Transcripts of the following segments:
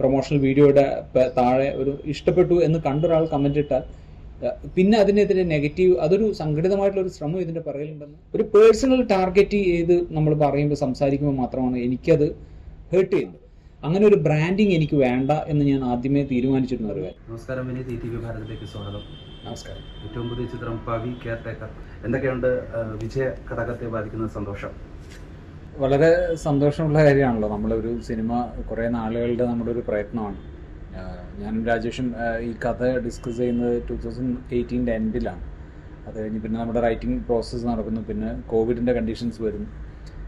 Promotional വീഡിയോയുടെ താഴെ ഒരു ഇഷ്ടപ്പെട്ടു എന്ന് കണ്ടൊരാൾ കമന്റ് ഇട്ടാൽ പിന്നെ അതിനെതിരെ നെഗറ്റീവ് അതൊരു സംഘടിതമായിട്ടുള്ള ഒരു ശ്രമം ഇതിന്റെ പറയലുണ്ടെന്ന് ഒരു പേഴ്സണൽ ടാർഗറ്റ് ചെയ്ത് നമ്മൾ പറയുമ്പോൾ സംസാരിക്കുമ്പോൾ മാത്രമാണ് എനിക്കത് ഹേർട്ട് ചെയ്യുന്നത്. അങ്ങനെ ഒരു ബ്രാൻഡിങ് എനിക്ക് വേണ്ട എന്ന് ഞാൻ ആദ്യമേ തീരുമാനിച്ചിരുന്നു അറിയാം നമസ്കാരം വിനീത് ടി വി ഭാരതിലേക്ക് സ്വാഗതം. നമസ്കാരം. ഏറ്റവും പുതിയ ചിത്രം പവി കെയർ ടേക്കർ എന്തൊക്കെയുണ്ട് വിജയ ഘടകത്തെ ബാധിക്കുന്ന സന്തോഷം? വളരെ സന്തോഷമുള്ള കാര്യമാണല്ലോ. നമ്മളൊരു സിനിമ കുറേ നാളുകളുടെ നമ്മുടെ ഒരു പ്രയത്നമാണ് ഞാനും രാജേഷും ഈ കഥ ഡിസ്കസ് ചെയ്യുന്നത് ടു തൗസൻഡ് എയ്റ്റീന്റെ എൻഡിലാണ് അത് കഴിഞ്ഞ് പിന്നെ നമ്മുടെ റൈറ്റിംഗ് പ്രോസസ്സ് നടക്കുന്നു. പിന്നെ കോവിഡിന്റെ കണ്ടീഷൻസ് വരുന്നു.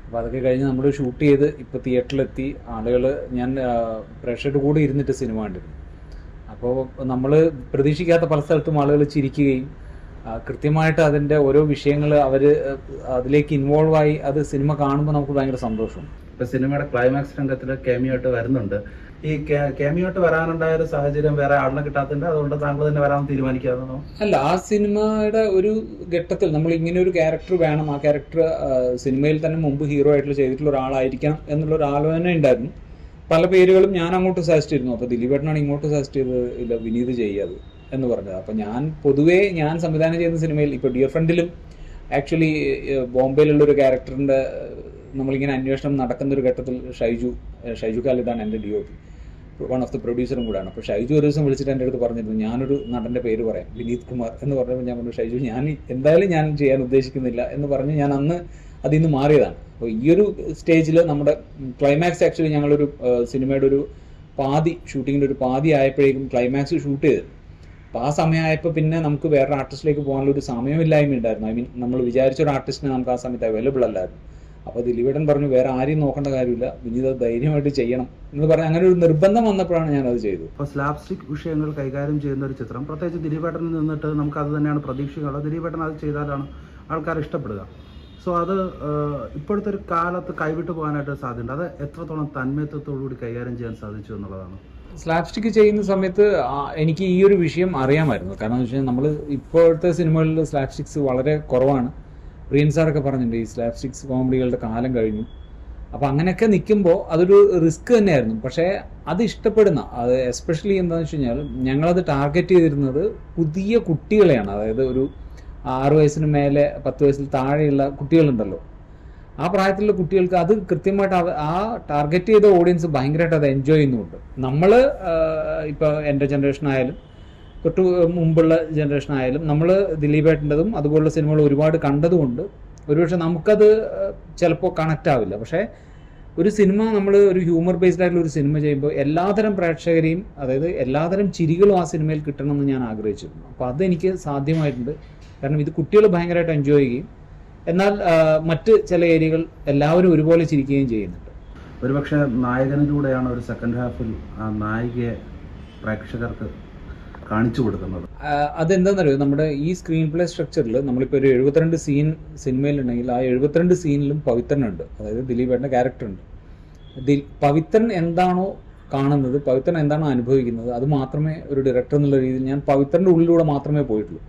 അപ്പോൾ അതൊക്കെ കഴിഞ്ഞ് നമ്മൾ ഷൂട്ട് ചെയ്ത് ഇപ്പോൾ തിയേറ്ററിലെത്തി ആളുകൾ ഞാൻ പ്രഷറുടെ കൂടെ ഇരുന്നിട്ട് സിനിമ കണ്ടിരുന്നു. അപ്പോൾ നമ്മൾ പ്രതീക്ഷിക്കാത്ത പല സ്ഥലത്തും ആളുകൾ ചിരിക്കുകയും കൃത്യമായിട്ട് അതിന്റെ ഓരോ വിഷയങ്ങൾ അവർ അതിലേക്ക് ഇൻവോൾവ് ആയി അത് സിനിമ കാണുമ്പോൾ നമുക്ക് ഭയങ്കര സന്തോഷം. ഇപ്പൊ സിനിമയുടെ ക്ലൈമാക്സ് രംഗത്തിൽ കേമിയോട്ട് വരുന്നുണ്ട്. ഈ കേമിയോട്ട് വരാനുണ്ടായ ഒരു സാഹചര്യം വേറെ ആളിനെ കിട്ടാത്തതിന്റെ അതുകൊണ്ട് താങ്കൾ തന്നെ വരാൻ തീരുമാനിക്കാതെന്നോ അല്ല ആ സിനിമയുടെ ഒരു ഘട്ടത്തിൽ നമ്മൾ ഇങ്ങനെ ഒരു ക്യാരക്ടർ വേണം. ആ ക്യാരക്ടർ സിനിമയിൽ തന്നെ മുമ്പ് ഹീറോ ആയിട്ടുള്ള ചെയ്തിട്ടുള്ള ഒരാളായിരിക്കണം എന്നുള്ള ഒരു ആലോചന ഉണ്ടായിരുന്നു. പല പേരുകളും ഞാൻ അങ്ങോട്ട് സജസ്റ്റ് ചെയ്തിരുന്നു. അപ്പോൾ ദിലീപേട്ടനാണ് ഇങ്ങോട്ട് സജസ്റ്റ് ചെയ്തത് ഇല്ല വിനീത് ചെയ്യാത് എന്ന് പറഞ്ഞത്. അപ്പൊ ഞാൻ പൊതുവേ ഞാൻ സംവിധാനം ചെയ്യുന്ന സിനിമയിൽ ഇപ്പോൾ ഡിയർ ഫ്രണ്ടിലും ആക്ച്വലി ബോംബെയിലുള്ള ഒരു ക്യാരക്ടറിന്റെ നമ്മളിങ്ങനെ അന്വേഷണം നടക്കുന്ന ഒരു ഘട്ടത്തിൽ ഷൈജു ഷൈജു കാലിതാണ് എന്റെ D O P one of the പ്രൊഡ്യൂസറും കൂടാണ് അപ്പോൾ ഷൈജു ഒരു ദിവസം വിളിച്ചിട്ട് എന്റെ അടുത്ത് പറഞ്ഞിരുന്നു ഞാനൊരു നടന്റെ പേര് പറയാം വിനീത് കുമാർ എന്ന് പറഞ്ഞപ്പോൾ ഞാൻ പറഞ്ഞു ഷൈജു ഞാൻ എന്തായാലും ഞാൻ ചെയ്യാൻ ഉദ്ദേശിക്കുന്നില്ല എന്ന് പറഞ്ഞ് ഞാൻ അന്ന് അതിൽ നിന്ന് മാറിയതാണ്. അപ്പോൾ ഈ ഒരു സ്റ്റേജിൽ നമ്മുടെ ക്ലൈമാക്സ് ആക്ച്വലി ഞങ്ങളൊരു സിനിമയുടെ ഒരു പാതി ഷൂട്ടിങ്ങിന്റെ ഒരു പാതി ആയപ്പോഴേക്കും ക്ലൈമാക്സ് ഷൂട്ട് ചെയ്ത്. അപ്പോൾ ആ സമയമായപ്പോൾ പിന്നെ നമുക്ക് വേറൊരു ആർട്ടിസ്റ്റിലേക്ക് പോകാനുള്ള ഒരു സമയമില്ലായ്മ ഉണ്ടായിരുന്നു. ഐ മീൻ നമ്മൾ വിചാരിച്ച ഒരു ആർട്ടിസ്റ്റിനെ നമുക്ക് ആ സമയത്ത് അവൈലബിൾ അല്ലായിരുന്നു. അപ്പോൾ ദിലീപേടൻ പറഞ്ഞു വേറെ ആരെയും നോക്കേണ്ട കാര്യമില്ല. വിനീത് ധൈര്യമായിട്ട് ചെയ്യണം. എന്ന് പറഞ്ഞ് അങ്ങനെ ഒരു നിർബന്ധം വന്നപ്പോഴാണ് ഞാൻ അത് ചെയ്തത് അപ്പോൾ സ്ലാപ്സ്റ്റിക് വിഷയങ്ങൾ കൈകാര്യം ചെയ്യുന്ന ഒരു ചിത്രം. പ്രത്യേകിച്ച് ദിലീപേട്ടനിൽ നിന്നിട്ട് നമുക്ക് അത് തന്നെയാണ് പ്രതീക്ഷിക്കുന്നത് ദിലീപേട്ടൻ അത് ചെയ്താലാണ് ആൾക്കാർ ഇഷ്ടപ്പെടുക. സോ അത് ഇപ്പോഴത്തെ ഒരു കാലത്ത് കൈവിട്ട് പോകാനായിട്ട് സാധ്യതയുണ്ട്. അത് എത്രത്തോളം തന്മയത്വത്തോടുകൂടി കൈകാര്യം ചെയ്യാൻ സാധിച്ചു എന്നുള്ളതാണ്. സ്ലാപ്സ്റ്റിക്ക് ചെയ്യുന്ന സമയത്ത് എനിക്ക് ഈ ഒരു വിഷയം അറിയാമായിരുന്നു. കാരണം എന്ന് വെച്ചാൽ നമ്മൾ ഇപ്പോഴത്തെ സിനിമകളിൽ സ്ലാപ്സ്റ്റിക്സ് വളരെ കുറവാണ്. പ്രിയൻ സാറൊക്കെ പറഞ്ഞിട്ടുണ്ട് ഈ സ്ലാപ്സ്റ്റിക്സ് കോമഡികളുടെ കാലം കഴിഞ്ഞു. അപ്പോൾ അങ്ങനെയൊക്കെ നിൽക്കുമ്പോൾ അതൊരു റിസ്ക് തന്നെയായിരുന്നു. പക്ഷേ അത് ഇഷ്ടപ്പെടുന്ന അത് എസ്പെഷ്യലി എന്താണെന്ന് വെച്ച് കഴിഞ്ഞാൽ ഞങ്ങളത് ടാർഗറ്റ് ചെയ്തിരുന്നത് പുതിയ കുട്ടികളെയാണ്. അതായത് ഒരു ആറ് വയസ്സിന് മേലെ പത്ത് വയസ്സിൽ താഴെയുള്ള കുട്ടികളുണ്ടല്ലോ. ആ പ്രായത്തിലുള്ള കുട്ടികൾക്ക് അത് കൃത്യമായിട്ട് ആ ടാർഗറ്റ് ചെയ്ത ഓഡിയൻസ് ഭയങ്കരമായിട്ട് അത് എൻജോയ് ചെയ്യുന്നുണ്ട്. നമ്മൾ ഇപ്പോൾ എന്റെ ജനറേഷൻ ആയാലും തൊട്ട് മുമ്പുള്ള ജനറേഷൻ ആയാലും നമ്മൾ ദിലീപേട്ടന്റെതും അതുപോലുള്ള സിനിമകൾ ഒരുപാട് കണ്ടതുകൊണ്ട് ഒരുപക്ഷെ നമുക്കത് ചിലപ്പോൾ കണക്റ്റ് ആവില്ല. പക്ഷേ ഒരു സിനിമ നമ്മൾ ഒരു ഹ്യൂമർ ബേസ്ഡ് ആയിട്ടുള്ള ഒരു സിനിമ ചെയ്യുമ്പോൾ എല്ലാതരം പ്രേക്ഷകരെയും അതായത് എല്ലാതരം ചിരികളും ആ സിനിമയിൽ കിട്ടണമെന്ന് ഞാൻ ആഗ്രഹിച്ചിരുന്നു. അപ്പോൾ അതെനിക്ക് സാധ്യമായിട്ടുണ്ട്. കാരണം ഇത് കുട്ടികൾ ഭയങ്കരമായിട്ട് എൻജോയ് ചെയ്യും എന്നാൽ മറ്റ് ചില ഏരിയകൾ എല്ലാവരും ഒരുപോലെ ചിരിക്കുകയും ചെയ്യുന്നുണ്ട്. ഒരുപക്ഷെ നായകനിലൂടെയാണ് ഒരു സെക്കൻഡ് ഹാഫിൽ ആ നായികയെ പ്രേക്ഷകർക്ക് കാണിച്ചു കൊടുക്കുന്നത്. അതെന്താണെന്നറിയോ നമ്മുടെ ഈ സ്ക്രീൻ പ്ലേ സ്ട്രക്ചറിൽ നമ്മളിപ്പോൾ ഒരു എഴുപത്തിരണ്ട് സീൻ സിനിമയിലുണ്ടെങ്കിൽ ആ എഴുപത്തിരണ്ട് സീനിലും പവിത്രനുണ്ട്. അതായത് ദിലീപേട്ടന്റെ ക്യാരക്ടർ ഉണ്ട് ദിൽ പവിത്രൻ എന്താണോ കാണുന്നത് പവിത്രൻ എന്താണോ അനുഭവിക്കുന്നത് അത് മാത്രമേ ഒരു ഡയറക്ടർ എന്നുള്ള രീതിയിൽ ഞാൻ പവിത്രന്റെ ഉള്ളിലൂടെ മാത്രമേ പോയിട്ടുള്ളൂ.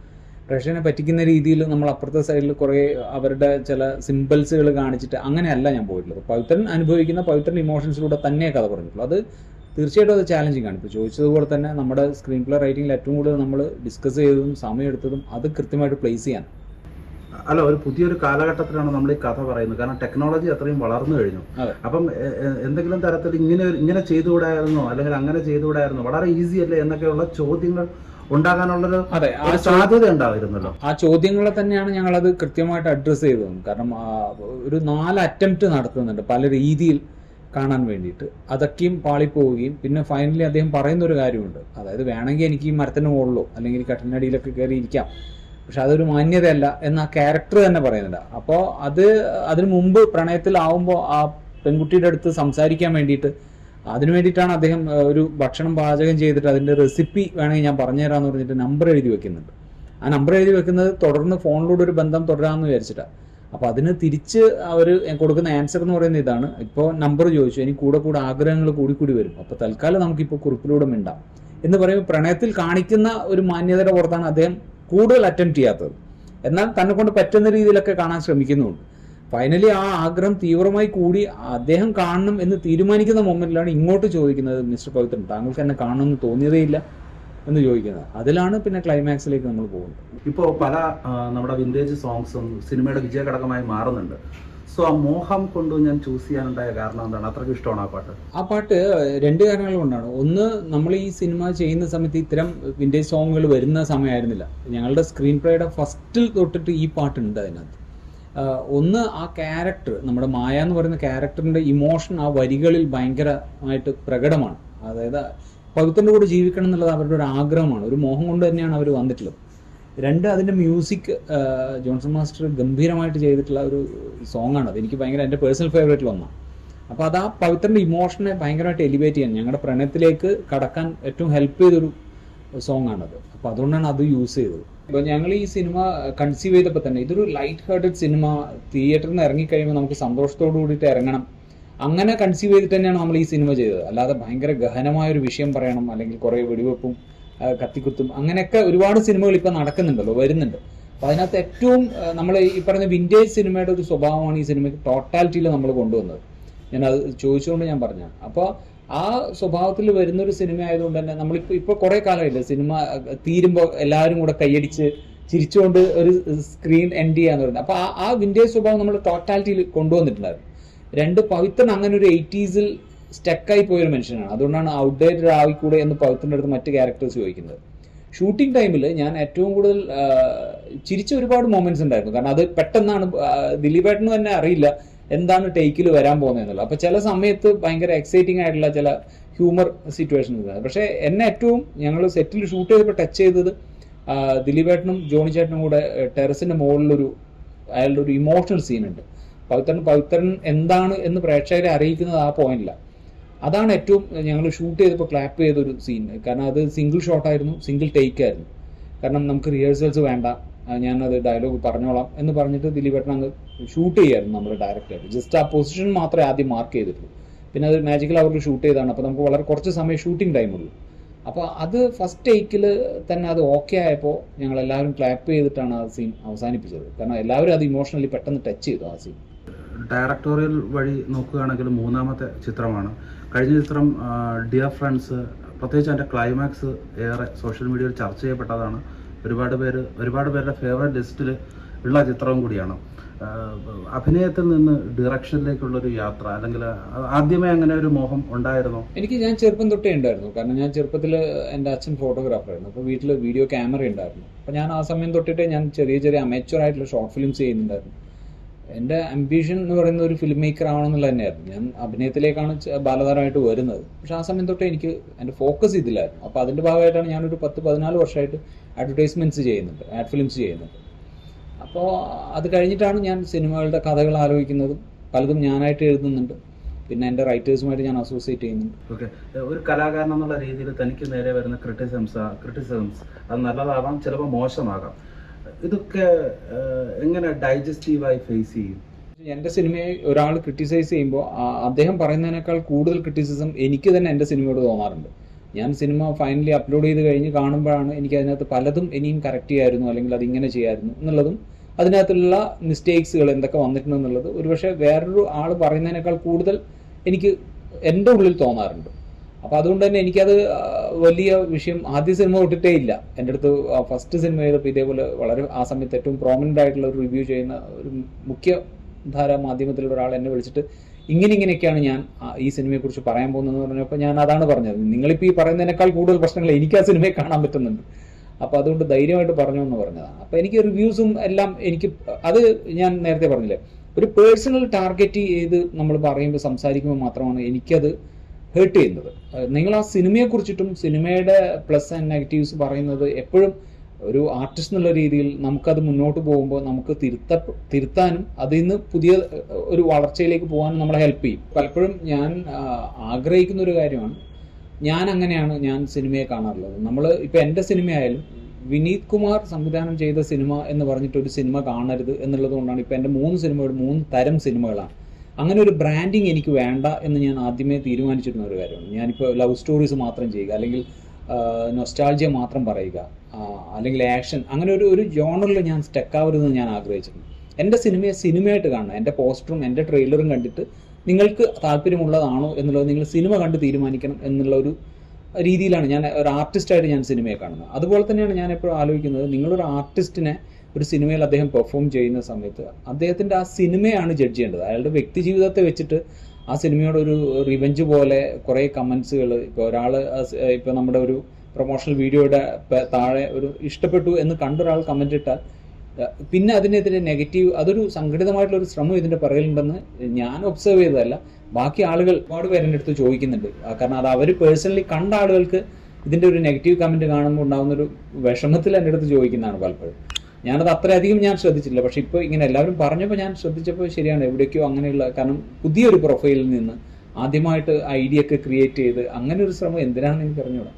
പ്രേക്ഷകനെ പറ്റിക്കുന്ന രീതിയിൽ നമ്മൾ അപ്പുറത്തെ സൈഡിൽ കുറേ അവരുടെ ചില സിമ്പിൾസുകൾ കാണിച്ചിട്ട് അങ്ങനെയല്ല ഞാൻ പോയിട്ടുള്ളത്. പവിത്രൻ അനുഭവിക്കുന്ന പവിത്രൻ ഇമോഷൻസിലൂടെ തന്നെ കഥ പറഞ്ഞിട്ടുള്ളൂ. അത് തീർച്ചയായിട്ടും അത് ചാലഞ്ചിങ് ആണ്. ഇപ്പോൾ ചോദിച്ചതുപോലെ തന്നെ നമ്മുടെ സ്ക്രീൻ പ്ലേ റൈറ്റിംഗിൽ ഏറ്റവും കൂടുതൽ നമ്മൾ ഡിസ്കസ് ചെയ്തതും സമയമെടുത്തതും അത് കൃത്യമായിട്ട് പ്ലേസ് ചെയ്യാൻ. അല്ല ഒരു പുതിയൊരു കാലഘട്ടത്തിലാണ് നമ്മൾ ഈ കഥ പറയുന്നത്. കാരണം ടെക്നോളജി അത്രയും വളർന്നു കഴിഞ്ഞു. അപ്പം എന്തെങ്കിലും തരത്തിൽ ഇങ്ങനെ ഇങ്ങനെ ചെയ്തുകൂടായിരുന്നോ? അല്ലെങ്കിൽ അങ്ങനെ ചെയ്തുകൂടായിരുന്നോ? വളരെ ഈസി അല്ലേ എന്നൊക്കെയുള്ള ചോദ്യങ്ങൾ ഉണ്ടാകാനുള്ളൊരു അതെ ആ സാധ്യത ഉണ്ടായിരുന്നല്ലോ. ആ ചോദ്യങ്ങളെ തന്നെയാണ് ഞങ്ങൾ അത് കൃത്യമായിട്ട് അഡ്രസ്സ് ചെയ്തത്. കാരണം ഒരു നാല് അറ്റംപ്റ്റ് നടത്തുന്നുണ്ട് പല രീതിയിൽ കാണാൻ വേണ്ടിയിട്ട്. അതൊക്കെയും പാളിപ്പോവുകയും പിന്നെ ഫൈനലി അദ്ദേഹം പറയുന്ന ഒരു കാര്യമുണ്ട്. അതായത് വേണമെങ്കിൽ എനിക്ക് ഈ മരത്തിന് മുകളിലോ അല്ലെങ്കിൽ കട്ടിനടിയിലൊക്കെ കയറി ഇരിക്കാം. പക്ഷെ അതൊരു മാന്യതയല്ല എന്ന ആ ക്യാരക്ടർ തന്നെ പറയുന്നുണ്ട്. അപ്പോൾ അത് അതിനു മുമ്പ് പ്രണയത്തിലാവുമ്പോൾ ആ പെൺകുട്ടിയുടെ അടുത്ത് സംസാരിക്കാൻ വേണ്ടിയിട്ട് അതിനു വേണ്ടിയിട്ടാണ് അദ്ദേഹം ഒരു ഭക്ഷണം പാചകം ചെയ്തിട്ട് അതിന്റെ റെസിപ്പി വേണമെങ്കിൽ ഞാൻ പറഞ്ഞുതരാമെന്ന് പറഞ്ഞിട്ട് നമ്പർ എഴുതി വെക്കുന്നുണ്ട്. ആ നമ്പർ എഴുതി വെക്കുന്നത് തുടർന്ന് ഫോണിലൂടെ ഒരു ബന്ധം തുടരാമെന്ന് വിചാരിച്ചിട്ടാണ് അപ്പോൾ അതിന് തിരിച്ച് അവർ കൊടുക്കുന്ന ആൻസർ എന്ന് പറയുന്നത് ഇതാണ്. ഇപ്പോൾ നമ്പർ ചോദിച്ചു എനിക്ക് കൂടെ കൂടെ ആഗ്രഹങ്ങൾ കൂടി കൂടി വരും. അപ്പോൾ തൽക്കാലം നമുക്കിപ്പോൾ കുറിപ്പിലൂടെ മിണ്ടാം. എന്ന് പറയുമ്പോൾ പ്രണയത്തിൽ കാണിക്കുന്ന ഒരു മാന്യതയുടെ പുറത്താണ് അദ്ദേഹം കൂടുതൽ അറ്റംപ്റ്റ് ചെയ്യാത്തത്. എന്നാൽ തന്നെ കൊണ്ട് പറ്റുന്ന രീതിയിലൊക്കെ കാണാൻ ശ്രമിക്കുന്നുമുണ്ട്. ഫൈനലി ആ ആഗ്രഹം തീവ്രമായി കൂടി അദ്ദേഹം കാണണം എന്ന് തീരുമാനിക്കുന്ന മൊമെന്റിലാണ് ഇങ്ങോട്ട് ചോദിക്കുന്നത് മിസ്റ്റർ പവിത്രൻ. താങ്കൾക്ക് എന്നെ കാണണമെന്ന് തോന്നിയതേ ഇല്ല എന്ന് ചോദിക്കുന്നത്. അതിലാണ് പിന്നെ ക്ലൈമാക്സിലേക്ക് നമ്മൾ പോകുന്നത്. ഇപ്പോൾ പല നമ്മുടെ വിന്റേജ് സോങ്സും സിനിമയുടെ വിജയഘടകമായി മാറുന്നുണ്ട്. സോ ആ മോഹം കൊണ്ട് ഞാൻ ചൂസ് ചെയ്യാനുണ്ടായ കാരണം എന്താണ്? അത്രയ്ക്ക് ഇഷ്ടമാണ് ആ പാട്ട്. ആ പാട്ട് രണ്ട് കാരണങ്ങൾ കൊണ്ടാണ്. ഒന്ന് നമ്മൾ ഈ സിനിമ ചെയ്യുന്ന സമയത്ത് ഇത്തരം വിന്റേജ് സോങ്ങുകൾ വരുന്ന സമയമായിരുന്നില്ല. ഞങ്ങളുടെ സ്ക്രീൻ പ്ലേയുടെ ഫസ്റ്റിൽ തൊട്ടിട്ട് ഈ പാട്ടുണ്ട് അതിനകത്ത്. ഒന്ന് ആ ക്യാരക്ടർ നമ്മുടെ മായ എന്ന് പറയുന്ന ക്യാരക്ടറിന്റെ ഇമോഷൻ ആ വരികളിൽ ഭയങ്കരമായിട്ട് പ്രകടമാണ്. അതായത് പവിത്രന്റെ കൂടെ ജീവിക്കണം എന്നുള്ളത് അവരുടെ ഒരു ആഗ്രഹമാണ്. ഒരു മോഹം കൊണ്ട് തന്നെയാണ് അവർ വന്നിട്ടുള്ളത്. രണ്ട് അതിന്റെ മ്യൂസിക് ജോൺസൺ മാസ്റ്റർ ഗംഭീരമായിട്ട് ചെയ്തിട്ടുള്ള ഒരു സോങ് ആണ്. അത് എനിക്ക് ഭയങ്കര എന്റെ പേഴ്സണൽ ഫേവറേറ്റിൽ ഒന്നാണ്. അപ്പോൾ അത് ആ പവിത്രന്റെ ഇമോഷനെ ഭയങ്കരമായിട്ട് എലിവേറ്റ് ചെയ്യാൻ ഞങ്ങളുടെ പ്രണയത്തിലേക്ക് കടക്കാൻ ഏറ്റവും ഹെൽപ്പ് ചെയ്തൊരു സോങ് ആണത്. അപ്പോൾ അതുകൊണ്ടാണ് അത് യൂസ് ചെയ്തത്. അപ്പോൾ ഞങ്ങൾ ഈ സിനിമ കൺസീവ് ചെയ്തപ്പോൾ തന്നെ ഇതൊരു ലൈറ്റ് ഹാർട്ടഡ് സിനിമ. തിയേറ്ററിൽ നിന്ന് ഇറങ്ങിക്കഴിയുമ്പോൾ നമുക്ക് സന്തോഷത്തോടു കൂടിയിട്ട് ഇറങ്ങണം. അങ്ങനെ കൺസീവ് ചെയ്തിട്ട് തന്നെയാണ് നമ്മൾ ഈ സിനിമ ചെയ്തത്. അല്ലാതെ ഭയങ്കര ഗഹനമായ ഒരു വിഷയം പറയണം അല്ലെങ്കിൽ കുറേ വെടിവെപ്പും കത്തിക്കുത്തും അങ്ങനെയൊക്കെ ഒരുപാട് സിനിമകൾ ഇപ്പം നടക്കുന്നുണ്ടല്ലോ വരുന്നുണ്ട്. അപ്പോൾ അതിനകത്ത് ഏറ്റവും നമ്മൾ ഈ പറയുന്ന വിന്റേജ് സിനിമയുടെ ഒരു സ്വഭാവമാണ് ഈ സിനിമയ്ക്ക് ടോട്ടാലിറ്റിയിൽ നമ്മൾ കൊണ്ടുവന്നത്. ഞാൻ അത് ചോദിച്ചുകൊണ്ട് ഞാൻ പറഞ്ഞാണ് അപ്പോൾ ആ സ്വഭാവത്തിൽ വരുന്ന ഒരു സിനിമ ആയതുകൊണ്ട് തന്നെ നമ്മളിപ്പോൾ ഇപ്പോൾ കുറേ കാലമില്ല സിനിമ തീരുമ്പോൾ എല്ലാവരും കൂടെ കൈയടിച്ച് ചിരിച്ചുകൊണ്ട് ഒരു സ്ക്രീൻ എൻഡ് ചെയ്യാന്ന് പറയുന്നത്. അപ്പോൾ ആ ആ വിന്റേജ് സ്വഭാവം നമ്മൾ ടോട്ടാലിറ്റിയിൽ കൊണ്ടുവന്നിട്ടുണ്ടായിരുന്നു. രണ്ട് പവിത്രൻ അങ്ങനെ ഒരു എയ്റ്റീസിൽ സ്റ്റക്കായി പോയൊരു മനുഷ്യനാണ്. അതുകൊണ്ടാണ് ഔട്ട്ഡേറ്റഡ് ആയിക്കൂടെ എന്ന് പവിത്രന്റെ അടുത്ത് മറ്റ് ക്യാരക്ടേഴ്സ് ചോദിക്കുന്നത്. ഷൂട്ടിംഗ് ടൈമിൽ ഞാൻ ഏറ്റവും കൂടുതൽ ചിരിച്ച ഒരുപാട് മൊമെന്റ്സ് ഉണ്ടായിരുന്നു. കാരണം അത് പെട്ടെന്നാണ് ദിലീപേട്ടന് തന്നെ അറിയില്ല. എന്താണ് ടേക്കിൽ വരാൻ പോകുന്നതെന്നുള്ളത് അപ്പോൾ ചില സമയത്ത് ഭയങ്കര എക്സൈറ്റിംഗ് ആയിട്ടുള്ള ചില ഹ്യൂമർ സിറ്റുവേഷൻസ് പക്ഷേ എന്നെ ഏറ്റവും ഞങ്ങൾ സെറ്റിൽ ഷൂട്ട് ചെയ്തപ്പോൾ ടച്ച് ചെയ്തത് ദിലീപേട്ടനും ജോണി ചേട്ടനും കൂടെ ടെറസിന്റെ മുകളിലൊരു അയാളുടെ ഒരു ഇമോഷണൽ സീൻ ഉണ്ട്. പവിത്രൻ പവിത്രൻ എന്താണ് എന്ന് പ്രേക്ഷകരെ അറിയിക്കുന്നത് ആ പോയിന്റിലാണ് അതാണ് ഏറ്റവും ഞങ്ങൾ ഷൂട്ട് ചെയ്തപ്പോൾ ക്ലാപ്പ് ചെയ്തൊരു സീൻ കാരണം അത് സിംഗിൾ ഷോട്ടായിരുന്നു സിംഗിൾ ടേക്ക് ആയിരുന്നു. കാരണം നമുക്ക് റിഹേഴ്സൽസ് വേണ്ട ഞാനത് ഡയലോഗ് പറഞ്ഞോളാം എന്ന് പറഞ്ഞിട്ട് ദിലീപേട്ടൻ അങ്ങ് ഷൂട്ട് ചെയ്യായിരുന്നു നമ്മുടെ ഡയറക്റ്റായിട്ട് ജസ്റ്റ് ആ പൊസിഷൻ മാത്രമേ ആദ്യം മാർക്ക് ചെയ്തിട്ടുള്ളൂ. പിന്നെ അത് മാജിക്കൽ അവർക്ക് ഷൂട്ട് ചെയ്താണ് അപ്പോൾ നമുക്ക് വളരെ കുറച്ച് സമയം ഷൂട്ടിംഗ് ടൈം ഉള്ളൂ. അപ്പോൾ അത് ഫസ്റ്റ് ടേക്കിൽ തന്നെ അത് ഓക്കെ ആയപ്പോൾ ഞങ്ങൾ എല്ലാവരും ക്ലാപ്പ് ചെയ്തിട്ടാണ് ആ സീൻ അവസാനിപ്പിച്ചത്. കാരണം എല്ലാവരും അത് ഇമോഷണലി പെട്ടെന്ന് ടച്ച് ചെയ്തു ആ സീൻ ഡയറക്ടോറിയൽ വഴി നോക്കുകയാണെങ്കിൽ മൂന്നാമത്തെ ചിത്രമാണ്. കഴിഞ്ഞ ചിത്രം ഡിയർ ഫ്രണ്ട്സ് പ്രത്യേകിച്ച് അതിന്റെ ക്ലൈമാക്സ് ഏറെ സോഷ്യൽ മീഡിയയിൽ ചർച്ച ചെയ്യപ്പെട്ടതാണ്. ഒരുപാട് പേര് ഒരുപാട് പേരുടെ ഫേവറേറ്റ് ലിസ്റ്റിൽ ഉള്ള ചിത്രവും കൂടിയാണ്. അഭിനയത്തിൽ നിന്ന് ഡിറക്ഷനിലേക്കുള്ളൊരു യാത്ര അല്ലെങ്കിൽ ആദ്യമേ അങ്ങനെ ഒരു മോഹം ഉണ്ടായിരുന്നോ? എനിക്ക് ഞാൻ ചെറുപ്പം തൊട്ടേ ഉണ്ടായിരുന്നു. കാരണം ഞാൻ ചെറുപ്പത്തിൽ എന്റെ അച്ഛൻ ഫോട്ടോഗ്രാഫറായിരുന്നു അപ്പോൾ വീട്ടിൽ വീഡിയോ ക്യാമറ ഉണ്ടായിരുന്നു. അപ്പോൾ ഞാൻ ആ സമയം തൊട്ടിട്ട് ഞാൻ ചെറിയ ചെറിയ അമേച്ചർ ആയിട്ടുള്ള ഷോർട്ട് ഫിലിംസ് ചെയ്യുന്നുണ്ടായിരുന്നു. എന്റെ അംബിഷൻ എന്ന് പറയുന്ന ഒരു ഫിലിം മേക്കർ ആവണം ആവണമെന്നുള്ള തന്നെയായിരുന്നു. ഞാൻ അഭിനയത്തിലേക്കാണ് ബാലതാരമായിട്ട് വരുന്നത്. പക്ഷെ ആ സമയം തൊട്ടേ എനിക്ക് എന്റെ ഫോക്കസ് ഇതിലായിരുന്നു. അപ്പോൾ അതിന്റെ ഭാഗമായിട്ടാണ് ഞാനൊരു പത്ത് പതിനാല് വർഷമായിട്ട് അഡ്വർടൈസ്മെന്റ്സ് ചെയ്യുന്നുണ്ട് ആഡ് ഫിലിംസ് ചെയ്യുന്നുണ്ട്. അപ്പോൾ അത് കഴിഞ്ഞിട്ടാണ് ഞാൻ സിനിമകളുടെ കഥകൾ ആലോചിക്കുന്നതും പലതും ഞാനായിട്ട് എഴുതുന്നുണ്ട്. പിന്നെ എന്റെ റൈറ്റേഴ്സുമായിട്ട് ഞാൻ അസോസിയേറ്റ് ചെയ്യുന്നുണ്ട്. ഓക്കെ. ഒരു കലാകാരൻ എന്നുള്ള രീതിയിൽ തനിക്ക് നേരെ വരുന്ന ക്രിറ്റിസംസ് ക്രിറ്റിസിസംസ് അത് നല്ലതാവാം ചിലപ്പോൾ മോശമാകാം. ഇതൊക്കെ എങ്ങനെ ഡൈജസ്റ്റീവായി ഫേസ് ചെയ്യും? എന്റെ സിനിമയെ ഒരാൾ ക്രിട്ടിസൈസ് ചെയ്യുമ്പോൾ അദ്ദേഹം പറയുന്നതിനേക്കാൾ കൂടുതൽ ക്രിറ്റിസിസം എനിക്ക് തന്നെ എന്റെ സിനിമയോട് തോന്നാറുണ്ട്. ഞാൻ സിനിമ ഫൈനലി അപ്ലോഡ് ചെയ്ത് കഴിഞ്ഞ് കാണുമ്പോഴാണ് എനിക്ക് അതിനകത്ത് പലതും ഇനിയും കറക്റ്റ് ചെയ്യായിരുന്നു അല്ലെങ്കിൽ അത് ഇങ്ങനെ ചെയ്യായിരുന്നു എന്നുള്ളതും അതിനകത്തുള്ള മിസ്റ്റേക്സുകൾ എന്തൊക്കെ വന്നിട്ടുണ്ടെന്നുള്ളത് ഒരുപക്ഷെ വേറൊരു ആൾ പറയുന്നതിനേക്കാൾ കൂടുതൽ എനിക്ക് എന്റെ ഉള്ളിൽ തോന്നാറുണ്ട്. അപ്പോൾ അതുകൊണ്ട് തന്നെ എനിക്കത് വലിയ വിഷയം ആദ്യ സിനിമ തൊട്ടിട്ടേ ഇല്ല. എന്റെ അടുത്ത് ഫസ്റ്റ് സിനിമ ചെയ്തപ്പോൾ ഇതേപോലെ വളരെ ആ സമയത്ത് ഏറ്റവും പ്രോമിനന്റ് ആയിട്ടുള്ള ഒരു റിവ്യൂ ചെയ്യുന്ന ഒരു മുഖ്യ ധാര മാധ്യമത്തിലുള്ള ഒരാൾ എന്നെ വിളിച്ചിട്ട് ഇങ്ങനെ ഇങ്ങനെയൊക്കെയാണ് ഞാൻ ഈ സിനിമയെക്കുറിച്ച് പറയാൻ പോകുന്നതെന്ന് പറഞ്ഞപ്പോൾ ഞാൻ അതാണ് പറഞ്ഞത്. നിങ്ങളിപ്പോൾ ഈ പറയുന്നതിനേക്കാൾ കൂടുതൽ പ്രശ്നങ്ങൾ എനിക്ക് ആ സിനിമയെ കാണാൻ പറ്റുന്നുണ്ട്. അപ്പോൾ അതുകൊണ്ട് ധൈര്യമായിട്ട് പറഞ്ഞു എന്ന് പറഞ്ഞതാണ്. അപ്പോൾ എനിക്ക് റിവ്യൂസും എല്ലാം എനിക്ക് അത് ഞാൻ നേരത്തെ പറഞ്ഞില്ലേ ഒരു പേഴ്സണൽ ടാർഗറ്റ് ചെയ്ത് നമ്മൾ പറയുമ്പോൾ സംസാരിക്കുമ്പോൾ മാത്രമാണ് എനിക്കത് ഹേർട്ട് ചെയ്യുന്നത്. നിങ്ങൾ ആ സിനിമയെ കുറിച്ചിട്ടും സിനിമയുടെ പ്ലസ് ആൻഡ് നെഗറ്റീവ്സ് പറയുന്നത് എപ്പോഴും ഒരു ആർട്ടിസ്റ്റ് എന്നുള്ള രീതിയിൽ നമുക്കത് മുന്നോട്ട് പോകുമ്പോൾ നമുക്ക് തിരുത്ത തിരുത്താനും അതിൽ നിന്ന് പുതിയ ഒരു വളർച്ചയിലേക്ക് പോകാനും നമ്മളെ ഹെൽപ്പ് ചെയ്യും. പലപ്പോഴും ഞാൻ ആഗ്രഹിക്കുന്ന ഒരു കാര്യമാണ്. ഞാൻ അങ്ങനെയാണ് ഞാൻ സിനിമയെ കാണാറുള്ളത്. നമ്മൾ ഇപ്പം എന്റെ സിനിമയായാലും വിനീത് കുമാർ സംവിധാനം ചെയ്ത സിനിമ എന്ന് പറഞ്ഞിട്ട് ഒരു സിനിമ കാണരുത് എന്നുള്ളത് കൊണ്ടാണ് ഇപ്പം എന്റെ മൂന്ന് സിനിമകൾ മൂന്ന് തരം സിനിമകളാണ്. അങ്ങനെ ഒരു ബ്രാൻഡിങ് എനിക്ക് വേണ്ട എന്ന് ഞാൻ ആദ്യമേ തീരുമാനിച്ചിരുന്ന ഒരു കാര്യമാണ്. ഞാനിപ്പോൾ ലവ് സ്റ്റോറീസ് മാത്രം ചെയ്യുക അല്ലെങ്കിൽ നൊസ്റ്റാൾജിയ മാത്രം പറയുക അല്ലെങ്കിൽ ആക്ഷൻ അങ്ങനെ ഒരു ഒരു ജോണറിൽ ഞാൻ സ്റ്റക്ക് ആവരുതെന്ന് ഞാൻ ആഗ്രഹിച്ചിരുന്നു. എന്റെ സിനിമയെ സിനിമയായിട്ട് കാണണം. എന്റെ പോസ്റ്ററും എന്റെ ട്രെയിലറും കണ്ടിട്ട് നിങ്ങൾക്ക് താല്പര്യമുള്ളതാണോ എന്നുള്ളത് നിങ്ങൾ സിനിമ കണ്ട് തീരുമാനിക്കണം എന്നുള്ള ഒരു രീതിയിലാണ് ഞാൻ ഒരു ആർട്ടിസ്റ്റായിട്ട് ഞാൻ സിനിമയെ കാണുന്നത്. അതുപോലെ തന്നെയാണ് ഞാൻ എപ്പോഴും ആലോചിക്കുന്നത് നിങ്ങളൊരു ആർട്ടിസ്റ്റിനെ ഒരു സിനിമയിൽ അദ്ദേഹം പെർഫോം ചെയ്യുന്ന സമയത്ത് അദ്ദേഹത്തിന്റെ ആ സിനിമയാണ് ജഡ്ജ് ചെയ്യേണ്ടത്. അയാളുടെ വ്യക്തി ജീവിതത്തെ വെച്ചിട്ട് ആ സിനിമയോട് ഒരു റിവെഞ്ച് പോലെ കുറേ കമൻസുകൾ ഇപ്പോൾ ഒരാൾ ഇപ്പോൾ നമ്മുടെ ഒരു പ്രൊമോഷണൽ വീഡിയോയുടെ താഴെ ഒരു ഇഷ്ടപ്പെട്ടു എന്ന് കണ്ടൊരാൾ കമന്റ് ഇട്ടാൽ പിന്നെ അതിനെതിരെ നെഗറ്റീവ് അതൊരു സംഘടിതമായിട്ടുള്ള ഒരു ശ്രമം ഇതിന്റെ പറയലുണ്ടെന്ന് ഞാൻ ഒബ്സർവ് ചെയ്തതല്ല. ബാക്കി ആളുകൾ ഒരുപാട് പേര് എന്റെ അടുത്ത് ചോദിക്കുന്നുണ്ട്. കാരണം അത് അവർ പേഴ്സണലി കണ്ട ആളുകൾക്ക് ഇതിന്റെ ഒരു നെഗറ്റീവ് കമന്റ് കാണുമ്പോൾ ഉണ്ടാകുന്ന ഒരു വിഷമത്തിൽ എന്റെ അടുത്ത് ചോദിക്കുന്നതാണ് പലപ്പോഴും. ഞാനത് അത്രയധികം ഞാൻ ശ്രദ്ധിച്ചില്ല പക്ഷെ ഇപ്പോൾ ഇങ്ങനെ എല്ലാവരും പറഞ്ഞപ്പോൾ ഞാൻ ശ്രദ്ധിച്ചപ്പോൾ ശരിയാണ്. എവിടേക്കോ അങ്ങനെയുള്ള കാരണം പുതിയൊരു പ്രൊഫൈലിൽ നിന്ന് ആദ്യമായിട്ട് ഐഡിയ ഒക്കെ ക്രിയേറ്റ് ചെയ്ത് അങ്ങനെ ഒരു ശ്രമം എന്തിനാണെന്ന് എനിക്ക് അറിഞ്ഞൂടാ.